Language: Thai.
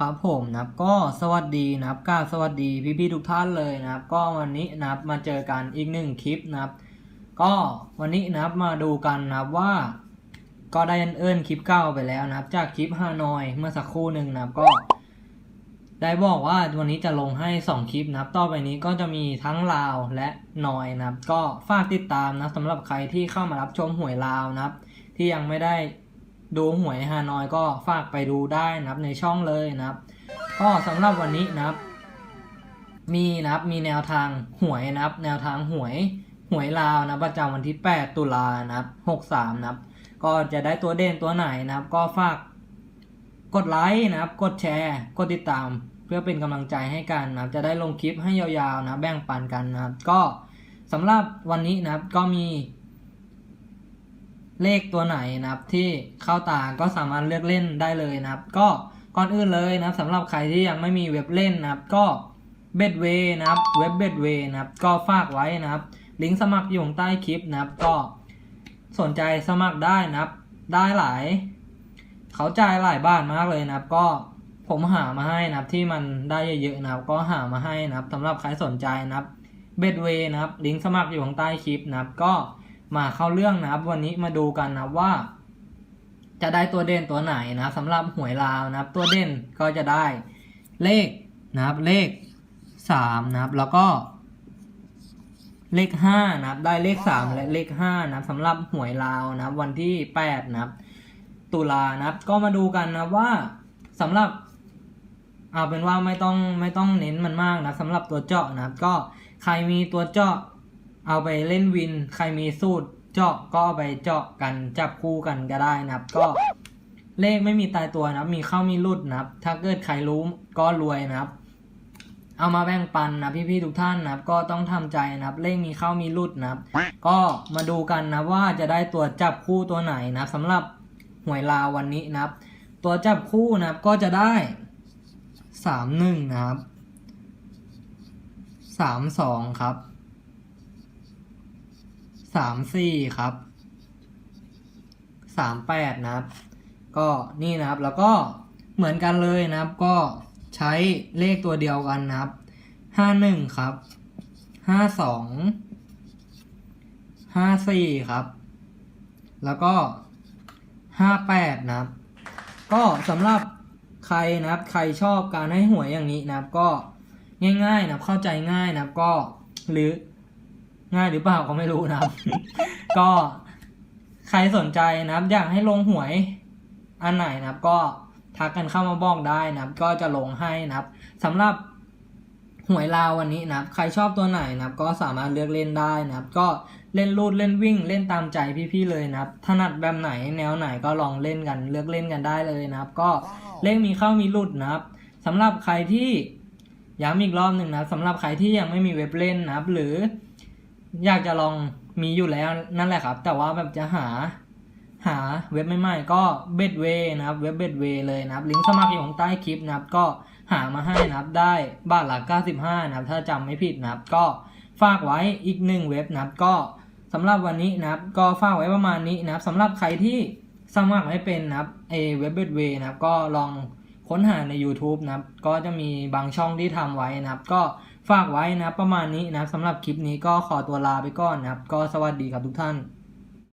ครับผมนะครับก็สวัสดีนะครับกาสวัสดีพี่ๆทุกท่านเลยนะครับ ก็วันนี้นะครับมาเจอกันอีกหนึ่งคลิปนะครับ ก็วันนี้นะครับมาดูกันนะครับว่า ก็ได้เอิ้นคลิปเก้าไปแล้วนะครับ จากคลิปฮานอยเมื่อสักครู่หนึ่งนะครับก็ ได้บอกว่าวันนี้จะลงให้ 2 คลิปนะครับ ต่อไปนี้ก็จะมีทั้งลาวและนอยนะครับ ก็ฝากติดตามนะสำหรับใครที่เข้ามารับชมหวยลาวนะครับ ที่ยังไม่ได้ ดูหวยฮานอยก็ฝากไปดูได้นะครับในช่องเลยนะครับ ก็สำหรับวันนี้นะครับ มีนะครับมีแนวทางหวยนะครับ แนวทางหวยหวยลาวนะประจำวันที่ 8 ตุลานะครับ63นะครับ ก็จะได้ตัวเด่นตัวไหนนะครับ ก็ฝากกดไลค์นะครับ กดแชร์ กดติดตาม เพื่อเป็นกำลังใจให้กันนะครับ จะได้ลงคลิปให้ยาวๆนะแบ่งปันกันนะครับ ก็สำหรับวันนี้นะครับก็มี เลขตัวไหนนะครับที่เข้าตาก็สามารถเลือกเล่นได้เลยนะครับ ก็ก่อนอื่นเลยนะครับสำหรับใครที่ยังไม่มีเว็บเล่นนะครับ ก็เบดเวนะครับเว็บเบดเวนะครับ ก็ฝากไว้นะครับ ลิงก์สมัครอยู่ใต้คลิปนะครับ ก็สนใจสมัครได้นะครับ ได้หลาย เขาจ่ายหลายบาทมากเลยนะครับ ก็ผมหามาให้นะครับที่มันได้เยอะๆนะครับ ก็หามาให้นะครับสำหรับใครสนใจนะครับเบดเวนะครับ ลิงก์สมัครอยู่ข้างใต้คลิปนะครับก็ มาเข้าเรื่องนะครับ วันนี้มาดูกันนะครับว่า จะได้ตัวเด่นตัวไหนนะครับสำหรับหวยลาวนะครับ ตัวเด่นก็จะได้เลขนะครับเลขสามนะครับ แล้วก็ เลขห้านะครับ ได้เลขสามและเลขห้านะครับสำหรับหวยลาวนะครับ วันที่แปดนะครับ ตุลานะครับ ก็มาดูกันนะว่าสำหรับเอาเป็นว่าไม่ต้องไม่ต้องเน้นมันมากนะสำหรับตัวเจาะนะครับ ก็ใครมีตัวเจาะ เอาไปเล่นวิน ใครมีสูตรเจาะก็เอาไปเจาะกันจับคู่กันก็ได้นะครับ ก็เลขไม่มีตายตัวนะครับ มีเข้ามีรุดนะครับ ถ้าเกิดใครรู้ก็รวยนะครับ เอามาแบ่งปันนะพี่ๆทุกท่านนะครับ ก็ต้องทำใจนะครับ เลขมีเข้ามีรุดนะครับ ก็มาดูกันนะว่าจะได้ตัวจับคู่ตัวไหนนะครับสำหรับหวยลาววันนี้นะครับ ตัวจับคู่นะครับก็จะได้สามหนึ่งนะครับสามสองครับ สามสี่ครับสามแปดนะครับ ก็นี่นะครับแล้วก็เหมือนกันเลยนะครับ ก็ใช้เลขตัวเดียวกันนะครับห้าหนึ่งครับห้าสองห้าสี่ครับ แล้วก็ห้าแปดนะครับ ก็สำหรับใครนะครับ ใครชอบการให้หวยอย่างนี้นะครับ ก็ง่ายๆนะครับเข้าใจง่ายนะครับก็หรือ ง่ายหรือเปล่าก็ไม่รู้นะครับ ก็ใครสนใจนะครับ อยากให้ลงหวยอันไหนนะครับ ก็ทักกันเข้ามาบอกได้นะครับ ก็จะลงให้นะครับสำหรับหวยลาววันนี้นะครับ ใครชอบตัวไหนนะครับ ก็สามารถเลือกเล่นได้นะครับ ก็เล่นรูดเล่นวิ่ง เล่นตามใจพี่ๆเลยนะครับถนัดแบบไหนแนวไหนก็ลองเล่นกัน เลือกเล่นกันได้เลยนะครับ ก็เลขมีเข้ามีหลุดนะครับสำหรับใครที่ย้ำอีกรอบหนึ่งนะสำหรับใครที่ยังไม่มีเว็บเล่นนะครับ หรือ อยากจะลองมีอยู่แล้วนั่นแหละครับ แต่ว่าแบบจะหาหาเว็บใหม่ๆก็เบดเวนะครับเว็บเบดเวเลยนะครับ ลิงก์สมัครอยู่ข้างใต้คลิปนะครับ ก็หามาให้นะครับได้บาทละ95นะครับ ถ้าจำไม่ผิดนะครับ ก็ฝากไว้อีกหนึ่งเว็บนะครับ ก็สำหรับวันนี้นะครับ ก็ฝากไว้ประมาณนี้นะครับสำหรับใครที่สมัครไม่เป็นนะครับเอเว็บเบดเวนะครับ ก็ลองค้นหาใน YouTube นะครับ ก็จะมีบางช่องที่ทำไว้นะครับ ก็ ฝากไว้นะครับประมาณนี้นะครับสำหรับคลิปนี้ก็ขอตัวลาไปก่อนนะครับ ก็สวัสดีครับทุกท่าน